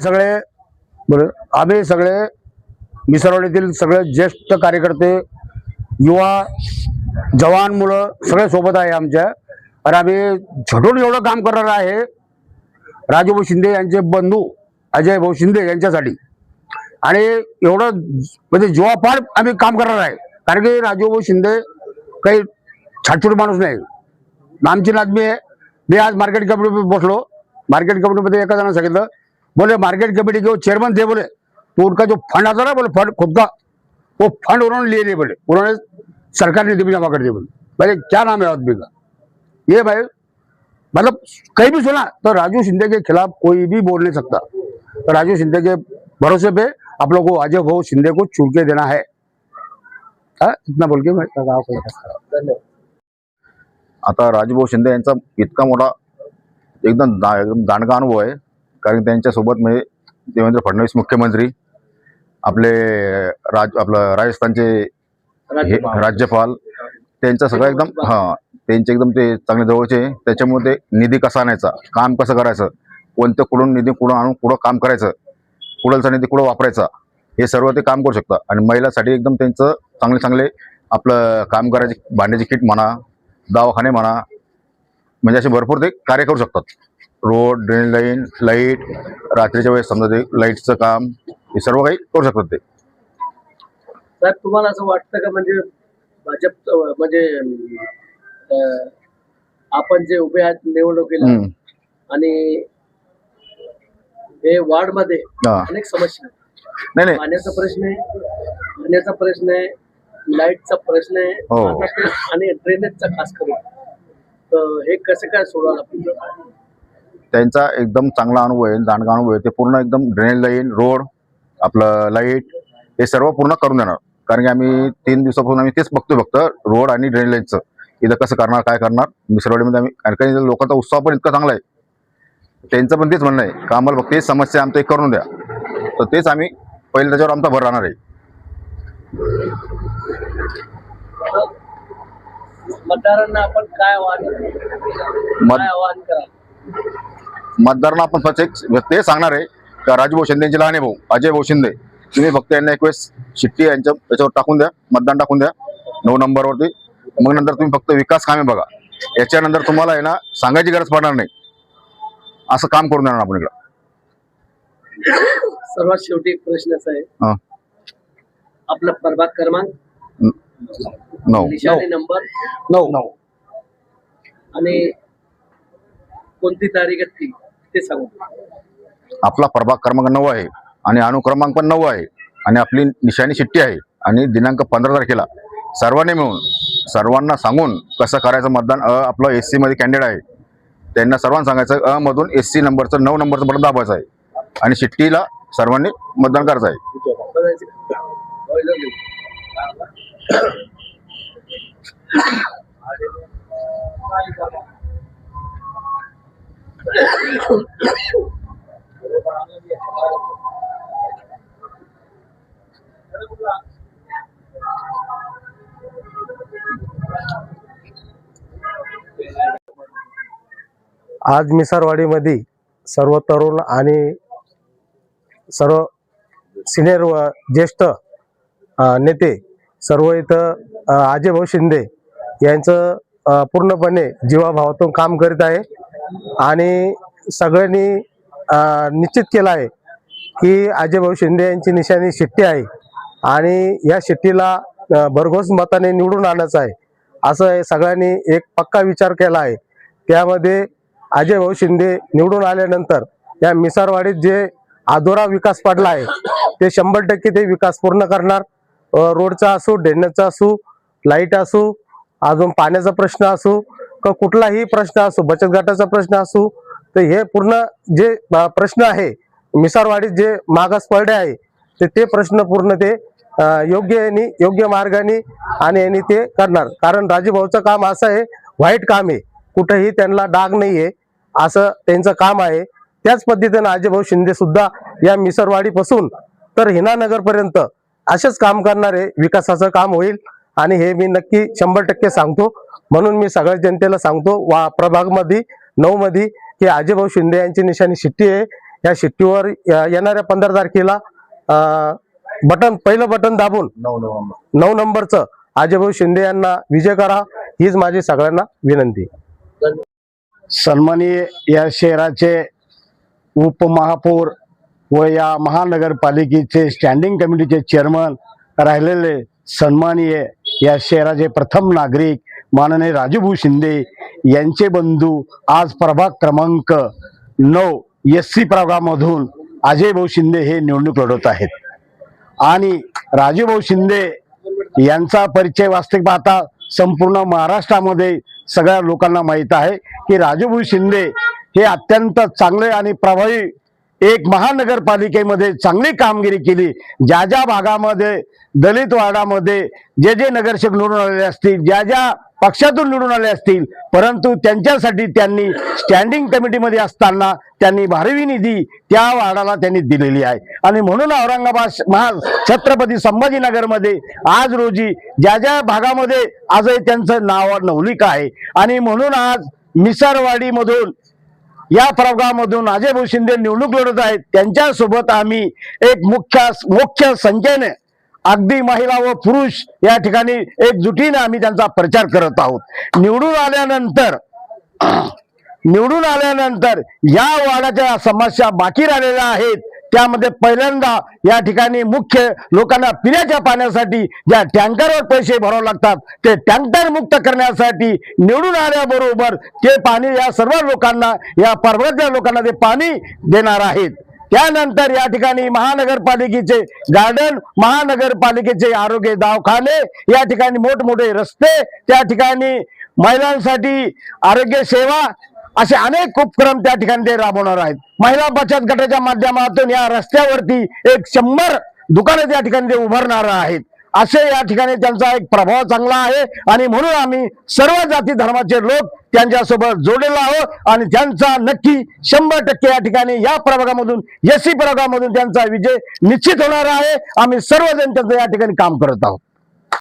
सगळे बरं आम्ही सगळे मिसरवाडीतील सगळे ज्येष्ठ कार्यकर्ते युवा जवान मुलं सगळे सोबत आहे आमच्या. आणि आम्ही झटून एवढं काम करणार आहे. राजूभाऊ शिंदे यांचे बंधू अजय भाऊ शिंदे यांच्यासाठी. आणि एवढं म्हणजे जीवापाड आम्ही काम करणार आहे. कारण की राजूभाऊ शिंदे काही छाटछूट माणूस नाही. नामची आदमी आहे. मी आज मार्केट कमिटीमध्ये बसलो. मार्केट कमिटीमध्ये एका जणांना सांगितलं बोले मार्केट कमेटी के वो चेयरमैन थे बोले तो उनका जो फंड आता ना बोले फंड खुद का वो फंड उन्होंने लिए नहीं बोले उन्होंने सरकार निधि में जमा कर दिए बोले। भाई क्या नाम है आदमी का? ये भाई मतलब कहीं भी सुना तो राजू शिंदे के खिलाफ कोई भी बोल नहीं सकता। तो राजू शिंदे के भरोसे पे आप लोग को अजय भाऊ शिंदे को चुन के देना है। हाँ, इतना बोल के मैं आता राजभाऊ शिंदे यांचा इतका मोठा एकदम एकदम दांडगा अनुभव आहे. कारण त्यांच्यासोबत म्हणजे देवेंद्र फडणवीस मुख्यमंत्री आपले राज आपलं राजस्थानचे हे राज्यपाल. त्यांचं सगळं एकदम हां त्यांचे एकदम ते चांगले जवळचे. त्याच्यामुळे ते निधी कसा आणायचा काम कसं करायचं कोणत्या कुठून निधी कुठं आणून कुठं काम करायचं कुठलचा निधी कुठं वापरायचा हे सर्व ते काम करू शकतात. आणि महिलासाठी एकदम त्यांचं चांगले चांगले आपलं काम करायचे भांड्याची किट म्हणा दवाखाने म्हणा म्हणजे असे भरपूर ते कार्य करू शकतात. रोड ड्रेन लाईन लाइट रात्रीच्या वेळेस समजा ते लाईटचं काम हे सर्व काही करू शकतात ते साहेब तुम्हाला असं वाटतं का म्हणजे भाजप म्हणजे अं, आपण जे उभे आहेत निवडणुकीला हम्म. आणि हे वार्डमध्ये हा. अनेक समस्या आहेत. नाही नाही पाण्याचा प्रश्न आहे पाण्याचा प्रश्न आहे लाईटचा प्रश्न आहे हो. आणि ड्रेनेजचा खास करून तर हे कसं काय सोडवलं आपण त्यांचा एकदम चांगला अनुभव आहे दांडगा अनुभव आहे. ते पूर्ण एकदम ड्रेन लाईन रोड आपलं लाइट हे सर्व पूर्ण करून देणार. कारण की आम्ही तीन दिवसापासून आम्ही तेच बघतोय फक्त रोड आणि ड्रेन लाईनचं इथं कसं करणार काय करणार? मिसरवाडीमध्ये आम्ही कारण का इथं लोकांचा उत्साह पण इतका चांगला आहे. त्यांचं पण तेच म्हणणं आहे का आम्हाला फक्त तेच समस्या आमचं एक करून द्या. तर तेच आम्ही पहिले त्याच्यावर आमचा भर राहणार आहे. मतदारांना आपण काय आव्हान मत आव्हान करा मतदारांना आपण फक्त एक ते सांगणार आहे का राजभाऊ शिंदे यांचे लहाने भाऊ अजय भाऊ शिंदे. तुम्ही फक्त यांना एक वेळेस शिट्टी यांच्या याच्यावर टाकून द्या मतदान टाकून द्या नऊ नंबरवरती. मग नंतर तुम्ही फक्त विकास कामे बघा. याच्यानंतर तुम्हाला आहे ना सांगायची गरज पडणार नाही. असं काम करून देणार आपण इकडं. सर्वात शेवटी एक प्रश्न असा आहे. हा. आपला प्रभाग क्रमांक? नऊ. नंबर? नऊ. नऊ. आणि कोणती तारीख आहे ती? ते सांगू. आपला प्रभाग क्रमांक नऊ आहे आणि अनुक्रमांक पण नऊ आहे आणि आपली निशाणी शिट्टी आहे आणि दिनांक पंधरा तारखेला सर्वांनी मिळून सर्वांना सांगून कसं करायचं मतदान अ आपलं एसमध्ये कॅन्डिडेट आहे. त्यांना सर्वांना सांगायचं अ मधून एस सी नंबरचं नऊ नंबरचं बटन दाबायचं आहे. आणि शिट्टीला सर्वांनी मतदान करायचं आहे. आज मिसारवाडीमध्ये सर्व तरुण आणि सर्व सिनियर व ज्येष्ठ नेते सर्व इथं अजय भाऊ शिंदे यांचं पूर्णपणे जीवाभावातून काम करीत आहे. आणि सगळ्यांनी निश्चित केलं आहे की अजयभाऊ शिंदे यांची निशाणी शिट्टी आहे आणि या शिट्टीला भरघोस मताने निवडून आणायचं आहे. असं हे सगळ्यांनी एक पक्का विचार केला आहे. त्यामध्ये अजय भाऊ शिंदे निवडून आल्यानंतर या मिसारवाडीत जे आधोरा विकास पडला आहे ते शंभर टक्के ते विकास पूर्ण करणार. रोडचा असू ड्रेनेजचा असू लाइट असू अजून पाण्याचा प्रश्न असू का कुठलाही प्रश्न असो बचत गटाचा प्रश्न असो तर हे पूर्ण जे प्रश्न आहे मिसारवाडीत जे मागास पडले आहे ते ते प्रश्न पूर्ण ते योग्य यांनी योग्य मार्गाने आणि यांनी ते करणार. कारण राजूभाऊचं काम असं आहे वाईट काम आहे. कुठेही त्यांना डाग नाहीये असं त्यांचं काम आहे. त्याच पद्धतीनं अजयभाऊ शिंदे सुद्धा या मिसरवाडीपासून तर हिनानगरपर्यंत असेच काम करणारे विकासाचं काम होईल. आणि हे मी नक्की शंभर टक्के सांगतो. म्हणून मी सगळ्या जनतेला सांगतो वा प्रभागमध्ये नऊ मध्ये की अजयभाऊ शिंदे यांची निशाणी शिट्टी आहे. या शिट्टीवर येणाऱ्या पंधरा तारखेला बटन पहिलं बटन दाबून नऊ नऊ नऊ नंबरचं अजयभाऊ शिंदे यांना विजय करा. हीच माझी सगळ्यांना विनंती. सन्माननीय या शहराचे उपमहापौर व या महानगरपालिकेचे स्टँडिंग कमिटीचे चेअरमन राहिलेले सन्माननीय या शहराचे प्रथम नागरिक माननीय राजूभाऊ शिंदे यांचे बंधू आज प्रभाग क्रमांक नऊ एस सी प्रभागामधून अजयभाऊ शिंदे हे निवडणूक लढवत आहेत. आणि राजूभाऊ शिंदे यांचा परिचय वास्तविक पाहता संपूर्ण महाराष्ट्रामध्ये सगळ्या लोकांना माहीत आहे की राजूभाऊ शिंदे हे अत्यंत चांगले आणि प्रभावी एक महानगरपालिकेमध्ये चांगली कामगिरी केली. ज्या ज्या भागामध्ये दलित वाडामध्ये जे जे नगरसेवक निवडून आलेले असतील ज्या ज्या पक्षातून निवडून आले असतील परंतु त्यांच्यासाठी त्यांनी स्टँडिंग कमिटीमध्ये असताना त्यांनी भारवी निधी त्या वार्डाला त्यांनी दिलेली आहे. आणि म्हणून औरंगाबाद महा छत्रपती संभाजीनगरमध्ये आज रोजी ज्या ज्या भागामध्ये आजही त्यांचं नाव नवलिका आहे. आणि म्हणून आज मिसारवाडीमधून या प्रभागामधून अजयभाऊ शिंदे निवडणूक लढत आहेत. त्यांच्यासोबत आम्ही एक मुख्य मुख्य संख्येने अगदी महिला व पुरुष या ठिकाणी एकजुटीने आम्ही त्यांचा प्रचार करत आहोत. निवडून आल्यानंतर निवडून आल्यानंतर या वाड्याच्या समस्या बाकी राहिलेल्या आहेत. त्यामध्ये पहिल्यांदा या ठिकाणी मुख्य लोकांना पिण्याच्या पाण्यासाठी ज्या टँकरवर पैसे भरावे लागतात ते टँकर मुक्त करण्यासाठी निवडून आल्याबरोबर ते पाणी या सर्व लोकांना या पर्वतल्या लोकांना ते पाणी देणार आहेत. त्यानंतर या ठिकाणी महानगरपालिकेचे गार्डन महानगरपालिकेचे आरोग्य दवाखाने या ठिकाणी मोठमोठे रस्ते त्या ठिकाणी महिलांसाठी आरोग्य सेवा असे अनेक उपक्रम त्या ठिकाणी ते राबवणार आहेत. महिला बचत गटाच्या माध्यमातून या रस्त्यावरती एक शंभर दुकाने त्या ठिकाणी ते उभारणार आहेत. असे या ठिकाणी त्यांचा एक प्रभाव चांगला आहे आणि म्हणून आम्ही सर्व जाती धर्माचे लोक त्यांच्यासोबत जोडलेलो आहोत आणि त्यांचा नक्की शंभर टक्के या ठिकाणी या प्रभागामधून एस सी प्रभागामधून त्यांचा विजय निश्चित होणार आहे. आम्ही सर्वजण त्यांचं या ठिकाणी काम करत आहोत.